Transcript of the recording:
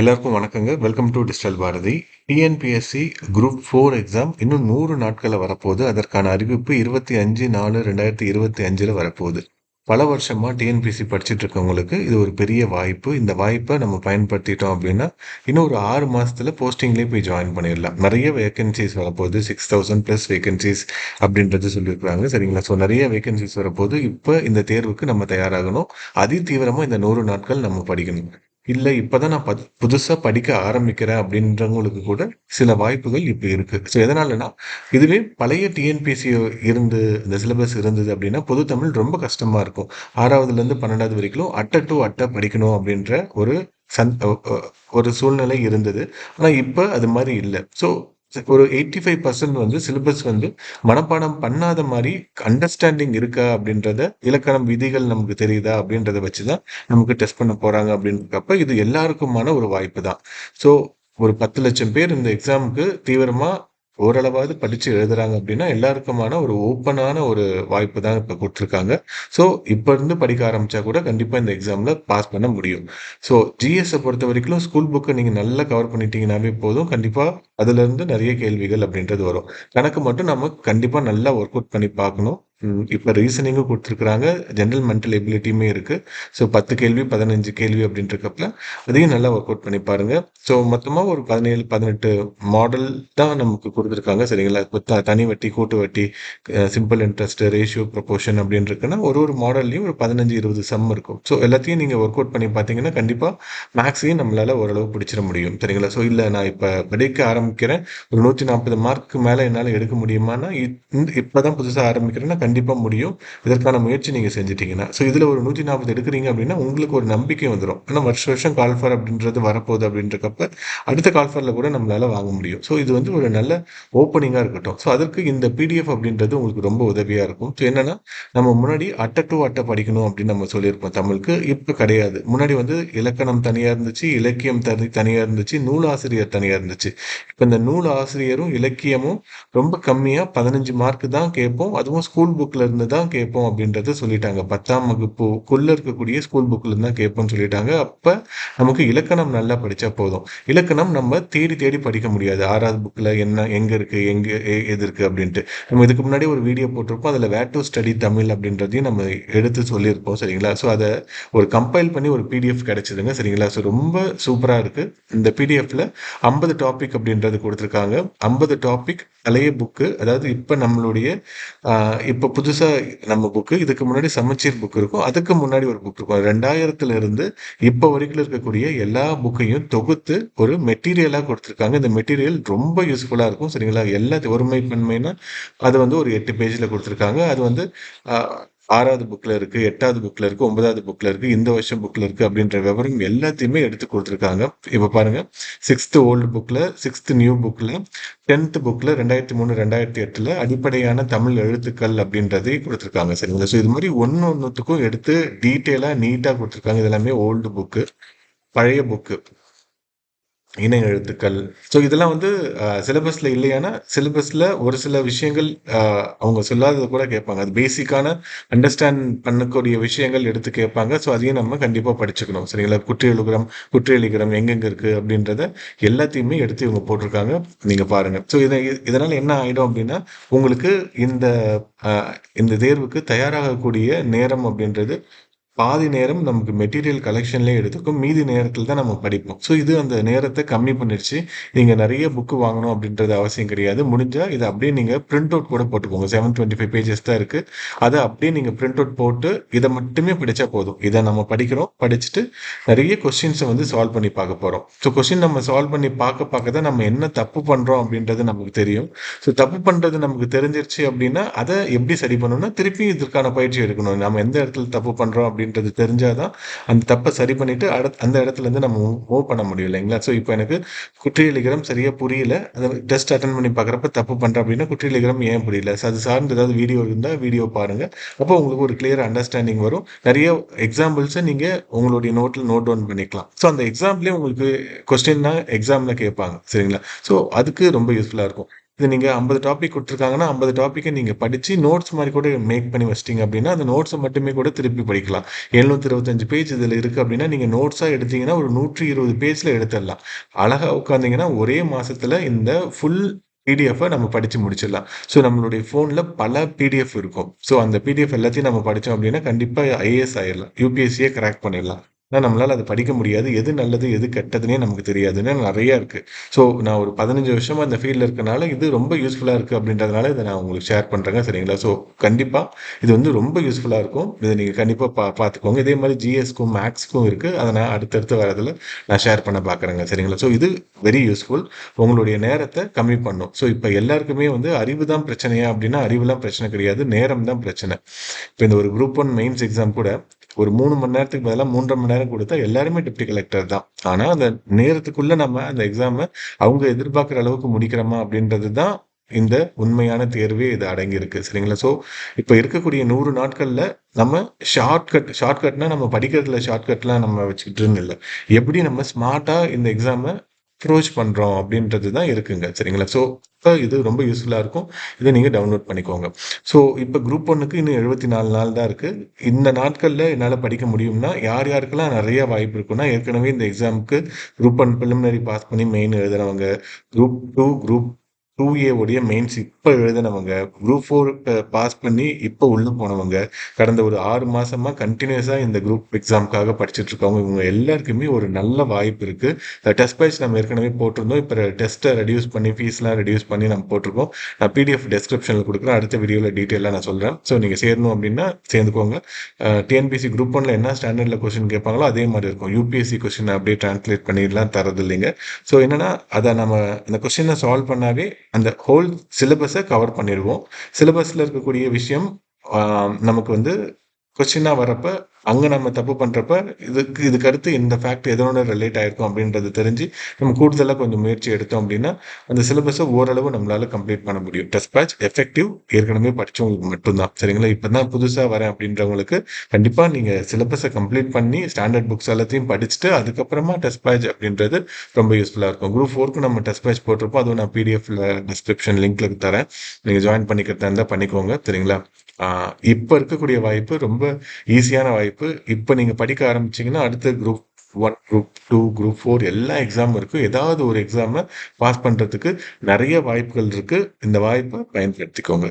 எல்லாருக்கும் வணக்கங்க. Welcome to digital Bharathi TNPSC group four exam இன்னும் நூறு நாட்களில் வரப்போகுது. அதற்கான அறிவிப்பு இருபத்தி அஞ்சு நாலு ரெண்டாயிரத்தி இருபத்தி அஞ்சில் வரப்போகுது. பல வருஷமாக டிஎன்பிஎஸ்சி படிச்சுட்டு இருக்கவங்களுக்கு இது ஒரு பெரிய வாய்ப்பு. இந்த வாய்ப்பை நம்ம பயன்படுத்திட்டோம் அப்படின்னா இன்னும் ஒரு ஆறு மாதத்தில் போஸ்டிங்லேயே போய் ஜாயின் பண்ணிடலாம். நிறைய வேகன்சிஸ் வரப்போகுது. சிக்ஸ் தௌசண்ட் ப்ளஸ் வேகன்சிஸ் அப்படின்றது சொல்லியிருக்கிறாங்க. சரிங்களா? ஸோ நிறைய வேகன்சிஸ் வரப்போகுது. இப்போ இந்த தேர்வுக்கு நம்ம தயாராகணும். அதி தீவிரமாக இந்த நூறு நாட்கள் நம்ம படிக்கணும். இல்லை இப்போதான் நான் பத் புதுசாக படிக்க ஆரம்பிக்கிறேன் அப்படின்றவங்களுக்கு கூட சில வாய்ப்புகள் இப்போ இருக்குது ஸோ எதனாலனா இதுவே பழைய டிஎன்பிஎஸ்சி இருந்து இந்த சிலபஸ் இருந்தது அப்படின்னா பொது தமிழ் ரொம்ப கஷ்டமாக இருக்கும். ஆறாவதுலேருந்து பன்னெண்டாவது வரைக்கும் அட்டை டு அட்டை படிக்கணும் அப்படின்ற ஒரு சந் ஒரு சூழ்நிலை இருந்தது. ஆனால் இப்போ அது மாதிரி இல்லை. ஸோ ஒரு எயிட்டி ஃபைவ் பர்சன்ட் வந்து சிலபஸ் வந்து மனப்பாடம் பண்ணாத மாதிரி அண்டர்ஸ்டாண்டிங் இருக்கா அப்படின்றத இலக்கணம் விதிகள் நமக்கு தெரியுதா அப்படின்றத வச்சு தான் நமக்கு டெஸ்ட் பண்ண போகிறாங்க அப்படின்றப்ப இது எல்லாருக்குமான ஒரு வாய்ப்பு தான். ஸோ ஒரு பத்து லட்சம் பேர் இந்த எக்ஸாமுக்கு தீவிரமாக ஓரளவாவது படித்து எழுதுறாங்க அப்படின்னா எல்லாருக்குமான ஒரு ஓப்பனான ஒரு வாய்ப்பு தான் இப்போ கொடுத்துருக்காங்க. ஸோ இப்போ இருந்து படிக்க ஆரம்பித்தா கூட கண்டிப்பாக இந்த எக்ஸாமில் பாஸ் பண்ண முடியும். ஸோ ஜிஎஸை பொறுத்த வரைக்கும் ஸ்கூல் புக்கை நீங்கள் நல்லா கவர் பண்ணிட்டீங்கன்னாவே போதும். கண்டிப்பாக அதுலேருந்து நிறைய கேள்விகள் அப்படின்றது வரும். கணக்கு மட்டும் நம்ம கண்டிப்பாக நல்லா ஒர்க் அவுட் பண்ணி பார்க்கணும். இப்போ ரீசனிங்கும் கொடுத்துருக்குறாங்க. ஜென்ரல் மென்டல் எபிலிட்டியுமே இருக்குது ஸோ பத்து கேள்வி பதினஞ்சு கேள்வி அப்படின்றக்கப்பல அதையும் நல்லா ஒர்க் அவுட் பண்ணி பாருங்கள் ஸோ மொத்தமாக ஒரு பதினேழு பதினெட்டு மாடல் தான் நமக்கு கொடுத்துருக்காங்க. சரிங்களா? இப்போ த தனி வட்டி கூட்டு வட்டி சிம்பிள் இன்ட்ரெஸ்ட் ரேஷியோ ப்ரொபோஷன் அப்படின்னு இருக்குன்னா ஒரு ஒரு மாடல்லையும் ஒரு பதினஞ்சு இருபது சம் இருக்கும். ஸோ எல்லாத்தையும் நீங்கள் ஒர்க் அவுட் பண்ணி பார்த்தீங்கன்னா கண்டிப்பாக மேக்ஸையும் நம்மளால் ஓரளவு பிடிச்சிட முடியும். சரிங்களா? ஸோ இல்லை நான் இப்போ படிக்க ஆரம்பிக்கிறேன். ஒரு நூற்றி நாற்பது மார்க்கு மேலே என்னால் எடுக்க முடியுமானா இப்போ தான் புதுசாக ஆரம்பிக்கிறேன்னா கண்டிப்பாக முடியும். இதற்கான முயற்சி நீங்கள் செஞ்சிட்டிங்கன்னா. ஸோ இதில் ஒரு நூற்றி நாற்பது எடுக்கிறீங்க அப்படின்னா உங்களுக்கு ஒரு நம்பிக்கை வந்துடும் ஆனால் வருஷ வருஷம் கால்ஃபர் அப்படின்றது வரப்போகுது அப்படின்றக்கப்ப அடுத்த கால்ஃபரில் கூட நம்மளால் வாங்க முடியும். ஸோ இது வந்து ஒரு நல்ல ஓப்பனிங்காக இருக்கட்டும். ஸோ அதற்கு இந்த பிடிஎஃப் அப்படின்றது உங்களுக்கு ரொம்ப உதவியாக இருக்கும். ஸோ என்னென்னா நம்ம முன்னாடி அட்டை டு அட்டை படிக்கணும் அப்படின்னு நம்ம சொல்லியிருப்போம் தமிழுக்கு. இப்போ கிடையாது. முன்னாடி வந்து இலக்கணம் தனியாக இருந்துச்சு இலக்கியம் தனி தனியாக இருந்துச்சு நூலாசிரியர் தனியாக இருந்துச்சு. இப்போ இந்த நூல் ஆசிரியரும் இலக்கியமும் ரொம்ப கம்மியாக பதினஞ்சு மார்க் தான் கேட்போம். அதுவும் ஸ்கூல் புக்கில் இருந்து தான் கேட்போம் அப்படின்றத சொல்லிட்டாங்க. பத்தாம் வகுப்புக்குள்ளே இருக்கக்கூடிய ஸ்கூல் புக்கில் இருந்து தான் கேட்போம்னு சொல்லிட்டாங்க. அப்போ நமக்கு இலக்கணம் நல்லா படித்தா போதும். இலக்கணம் நம்ம தேடி தேடி படிக்க முடியாது. ஆறாவது புக்கில் என்ன எங்கே இருக்குது எங்கே எது இருக்குது அப்படின்ட்டு. நம்ம இதுக்கு முன்னாடி ஒரு வீடியோ போட்டிருப்போம். அதில் வேட் டு ஸ்டடி தமிழ் அப்படின்றதையும் நம்ம எடுத்து சொல்லியிருப்போம். சரிங்களா? ஸோ அதை ஒரு கம்பைல் பண்ணி ஒரு பிடிஎஃப் கிடச்சிதுங்க. சரிங்களா? ஸோ ரொம்ப சூப்பராக இருக்குது இந்த பிடிஎஃப்ல ஐம்பது டாபிக் அப்படின்றது கொடுத்துருக்காங்க. ஐம்பது டாபிக் பழைய புக்கு அதாவது இப்போ நம்மளுடைய இப்போ புதுசாக நம்ம புக்கு இதுக்கு முன்னாடி சமச்சீர் புக் இருக்கும். அதுக்கு முன்னாடி ஒரு புக் இருக்கும். ரெண்டாயிரத்துல இருந்து இப்போ வரைக்கும் இருக்கக்கூடிய எல்லா புக்கையும் தொகுத்து ஒரு மெட்டீரியலாக கொடுத்துருக்காங்க. இந்த மெட்டீரியல் ரொம்ப யூஸ்ஃபுல்லாக இருக்கும். சரிங்களா? எல்லா ஒருமைப்பன்மைனா அது வந்து ஒரு எட்டு பேஜில் கொடுத்துருக்காங்க. அது வந்து ஆறாவது புக்கில் இருக்குது எட்டாவது புக்கில் இருக்குது ஒன்பதாவது புக்கில் இருக்குது இந்த வருஷம் புக்கில் இருக்குது அப்படின்ற விவரம் எல்லாத்தையுமே எடுத்து கொடுத்துருக்காங்க. இப்போ பாருங்கள் சிக்ஸ்த்து ஓல்டு புக்கில் சிக்ஸ்த்து நியூ புக்கில் டென்த்து புக்கில் ரெண்டாயிரத்தி மூணு ரெண்டாயிரத்தி எட்டில் அடிப்படையான தமிழ் எழுத்துக்கள் அப்படின்றதை கொடுத்துருக்காங்க. சரிங்களா? ஸோ இது மாதிரி ஒன்று ஒன்றுத்துக்கும் எடுத்து டீட்டெயிலாக நீட்டாக கொடுத்துருக்காங்க. இது எல்லாமே ஓல்டு புக்கு பழைய புக்கு இன எழுத்துக்கள். ஸோ இதெல்லாம் வந்து சிலபஸில் இல்லையானா சிலபஸில் ஒரு சில விஷயங்கள் அவங்க சொல்லாதது கூட கேட்பாங்க. அது பேசிக்கான அண்டர்ஸ்டாண்ட் பண்ணக்கூடிய விஷயங்கள் எடுத்து கேட்பாங்க. ஸோ அதையும் நம்ம கண்டிப்பாக படிச்சுக்கணும். சரிங்களா? குற்றியலுகரம் குற்றியலிகரம் எங்கெங்கே இருக்குது அப்படின்றத எல்லாத்தையுமே எடுத்து இவங்க போட்டிருக்காங்க. நீங்கள் பாருங்கள் ஸோ இதை இதனால் என்ன ஆகிடும் அப்படின்னா உங்களுக்கு இந்த இந்த தேர்வுக்கு தயாராகக்கூடிய நேரம் அப்படின்றது பாதி நேரம் நமக்கு மெட்டீரியல் கலெக்ஷன்லேயே எடுத்துக்கும். மீதி நேரத்தில் தான் நம்ம படிப்போம். ஸோ இது அந்த நேரத்தை கம்மி பண்ணிடுச்சு. நீங்கள் நிறைய புக்கு வாங்கணும் அப்படின்றது அவசியம் கிடையாது. முடிஞ்சால் இதை அப்படியே நீங்கள் பிரிண்ட் அவுட் கூட போட்டுக்கோங்க. செவன் டுவெண்ட்டி ஃபைவ் பேஜஸ் தான் இருக்குது அதை அப்படியே நீங்கள் பிரிண்ட் அவுட் போட்டு இதை மட்டுமே படித்தா போதும். இதை நம்ம படிக்கிறோம் படிச்சுட்டு நிறைய கொஸ்டின்ஸை வந்து சால்வ் பண்ணி பார்க்க போகிறோம் ஸோ கொஸ்டின் நம்ம சால்வ் பண்ணி பார்க்க பார்க்க தான் நம்ம என்ன தப்பு பண்ணுறோம் அப்படின்றது நமக்கு தெரியும். ஸோ தப்பு பண்ணுறது நமக்கு தெரிஞ்சிருச்சு அப்படின்னா அதை எப்படி சரி பண்ணணும்னா திருப்பி இதற்கான பயிற்சி எடுக்கணும். நம்ம எந்த இடத்துல தப்பு பண்ணுறோம் அப்படின்னு அப்படின்றது தெரிஞ்சாதான் அந்த தப்பை சரி பண்ணிட்டு அடுத் அந்த இடத்துல இருந்து நம்ம மூவ் பண்ண முடியும் இல்லைங்களா? ஸோ இப்போ எனக்கு குற்றியலிகரம் சரியாக புரியல. அதை டெஸ்ட் அட்டன் பண்ணி பார்க்குறப்ப தப்பு பண்ணுறேன் அப்படின்னா குற்றியலிகரம் ஏன் புரியல? ஸோ அது சார்ந்து ஏதாவது வீடியோ இருந்தால் வீடியோ பாருங்கள் அப்போ உங்களுக்கு ஒரு கிளியர் அண்டர்ஸ்டாண்டிங் வரும். நிறைய எக்ஸாம்பிள்ஸை நீங்கள் உங்களுடைய நோட்டில் நோட் டவுன் பண்ணிக்கலாம். ஸோ அந்த எக்ஸாம்பிளே உங்களுக்கு கொஸ்டின்னா எக்ஸாமில் கேட்பாங்க. சரிங்களா? ஸோ அதுக்கு ரொம்ப யூஸ்ஃபுல்லாக இருக்கும். இது நீங்கள் ஐம்பது டாபிக் கொடுத்துருக்காங்கன்னா ஐம்பது டாப்பிக்கை நீங்கள் படித்து நோட்ஸ் மாதிரி கூட மேக் பண்ணி வச்சிட்டிங்க அப்படின்னா அந்த நோட்ஸை மட்டுமே கூட திருப்பி படிக்கலாம். எழுநூற்றி இருபத்தஞ்சு பேஜ் இதில் இருக்குது அப்படின்னா நீங்கள் நோட்ஸாக எடுத்தீங்கன்னா ஒரு நூற்றி இருபது பேஜில் எடுத்துடலாம். அழகாக உட்காந்திங்கன்னா ஒரே மாதத்தில் இந்த ஃபுல் பிடிஎஃப்பை நம்ம படித்து முடிச்சிடலாம். ஸோ நம்மளுடைய ஃபோனில் பல பிடிஎஃப் இருக்கும். ஸோ அந்த பிடிஎஃப் எல்லாத்தையும் நம்ம படித்தோம் அப்படின்னா கண்டிப்பாக ஐஏஎஸ் ஆயிடலாம். யூபிஎஸ்சியே கிராக் பண்ணிடலாம். ஆனால் நம்மளால் அதை படிக்க முடியாது. எது நல்லது எது கெட்டதுன்னே நமக்கு தெரியாதுன்னு நிறையா இருக்குது ஸோ நான் ஒரு பதினஞ்சு வருஷமாக இந்த ஃபீல்டில் இருக்கனால இது ரொம்ப யூஸ்ஃபுல்லாக இருக்குது அப்படின்றதுனால இதை நான் உங்களுக்கு ஷேர் பண்ணுறேங்க சரிங்களா? ஸோ கண்டிப்பாக இது வந்து ரொம்ப யூஸ்ஃபுல்லாக இருக்கும். இதை நீங்கள் கண்டிப்பாக பா பார்த்துக்கோங்க இதே மாதிரி ஜிஎஸ்க்கும் மேக்ஸ்க்கும் இருக்குது அதை நான் அடுத்தடுத்து வரதில் நான் ஷேர் பண்ண பார்க்குறேங்க சரிங்களா? ஸோ இது வெரி யூஸ்ஃபுல் உங்களுடைய நேரத்தை கம்மி பண்ணும். ஸோ இப்போ எல்லாருக்குமே வந்து அறிவு தான் பிரச்சனையா அப்படின்னா அறிவுலாம் பிரச்சனை கிடையாது. நேரம் தான் பிரச்சனை. இப்போ இந்த ஒரு குரூப் ஒன் மெயின்ஸ் எக்ஸாம் கூட ஒரு மூணு மணி நேரத்துக்கு பதிலாக மூன்றரை மணி நேரம் கொடுத்தா எல்லாருமே டிப்டி கலெக்டர் தான். ஆனால் அந்த நேரத்துக்குள்ள நம்ம அந்த எக்ஸாமை அவங்க எதிர்பார்க்குற அளவுக்கு முடிக்கிறோமா அப்படின்றது தான் இந்த உண்மையான தேர்வே இது அடங்கியிருக்கு. சரிங்களா? ஸோ இப்போ இருக்கக்கூடிய நூறு நாட்களில் நம்ம ஷார்ட்கட் ஷார்ட்கட்னா நம்ம படிக்கிறதுல ஷார்ட்கட்லாம் நம்ம வச்சுக்கிட்டு இல்லை. எப்படி நம்ம ஸ்மார்ட்டாக இந்த எக்ஸாமை அப்ரோச் பண்ணுறோம் அப்படின்றது தான் இருக்குங்க. சரிங்களா? ஸோ இப்போ இது ரொம்ப யூஸ்ஃபுல்லாக இருக்கும். இதை நீங்கள் டவுன்லோட் பண்ணிக்கோங்க. ஸோ இப்போ குரூப் ஒன்றுக்கு இன்னும் எழுபத்தி நாலு நாள் தான் இருக்குது இந்த நாட்களில் என்னால் படிக்க முடியும்னா யார் யாருக்கெல்லாம் நிறைய வாய்ப்பு இருக்குன்னா ஏற்கனவே இந்த எக்ஸாமுக்கு குரூப் ஒன் ப்ரிலிமினரி பாஸ் பண்ணி மெயின் எழுதுனவங்க குரூப் டூ குரூப் டூ ஏவுடைய மெயின்ஸ் இப்போ எழுதினவங்க குரூப் ஃபோர் பாஸ் பண்ணி இப்போ உள்ளே போனவங்க கடந்த ஒரு ஆறு மாதமாக கண்டினியூஸாக இந்த குரூப் எக்ஸாமுக்காக படிச்சுட்டு இருக்கவங்க இவங்க எல்லாருக்குமே ஒரு நல்ல வாய்ப்பு இருக்குது டெஸ்ட் பேட்ச் நம்ம ஏற்கனவே போட்டிருந்தோம். இப்போ டெஸ்ட்டை ரெடியூஸ் பண்ணி ஃபீஸ்லாம் ரெடியூஸ் பண்ணி நம்ம போட்டிருக்கோம். நான் பிடிஎஃப் டெஸ்கிரிப்ஷனில் கொடுக்குறேன். அடுத்த வீடியோவில் டீட்டெயிலாக நான் சொல்கிறேன் ஸோ நீங்கள் சேரணும் அப்படின்னா சேர்ந்துக்கோங்க. டிஎன்பிசி குரூப் ஒன்ல என்ன ஸ்டாண்டர்டில் கொஸ்டின் கேட்பாங்களோ அதே மாதிரி இருக்கும். யூபிஎஸ்சி கொஸ்டின் அப்படியே டிரான்ஸ்லேட் பண்ணிடலாம் தரது இல்லைங்க ஸோ என்னென்னா அதை நம்ம அந்த கொஸ்டினை சால்வ் பண்ணாவே அந்த ஹோல் சிலபஸை கவர் பண்ணிடுவோம் சிலபஸில் இருக்கக்கூடிய விஷயம் நமக்கு வந்து கொஸ்டினாக வரப்ப அங்கே நம்ம தப்பு பண்ணுறப்ப இதுக்கு இதுக்கு அடுத்து இந்த ஃபேக்ட் எதனோட ரிலேட் ஆயிருக்கும் அப்படின்றது தெரிஞ்சு நம்ம கூடுதலாக கொஞ்சம் முயற்சி எடுத்தோம் அப்படின்னா அந்த சிலபஸை ஓரளவு நம்மளால கம்ப்ளீட் பண்ண முடியும். டெஸ்ட் பேட்ச் எஃபெக்டிவ் ஏற்கனவே படித்தவங்களுக்கு மட்டும்தான். சரிங்களா? இப்போ தான் புதுசாக வரேன் அப்படின்றவங்களுக்கு கண்டிப்பாக நீங்கள் சிலபஸை கம்ப்ளீட் பண்ணி ஸ்டாண்டர்ட் புக்ஸ் எல்லாத்தையும் படிச்சுட்டு அதுக்கப்புறமா டெஸ்ட் பேட்ச் அப்படின்றது ரொம்ப யூஸ்ஃபுல்லாக இருக்கும். குரூப் ஃபோருக்கு நம்ம டெஸ்ட் பேட்ச் போட்டிருப்போம். அதுவும் நான் பிடிஎஃப்ல டிஸ்கிரிப்ஷன் லிங்க்ல தரேன். நீங்கள் ஜாயின் பண்ணிக்கிறதா இருந்தால் பண்ணிக்கோங்க. சரிங்களா? இப்போ இருக்கக்கூடிய வாய்ப்பு ரொம்ப ஈஸியான வாய்ப்பு. இப்போ நீங்கள் படிக்க ஆரம்பிச்சிங்கன்னா அடுத்த group one group two group four எல்லா எக்ஸாமும் இருக்கும் ஏதாவது ஒரு எக்ஸாமை பாஸ் பண்ணுறதுக்கு நிறைய வாய்ப்புகள் இருக்குது இந்த வாய்ப்பை பயன்படுத்திக்கோங்க.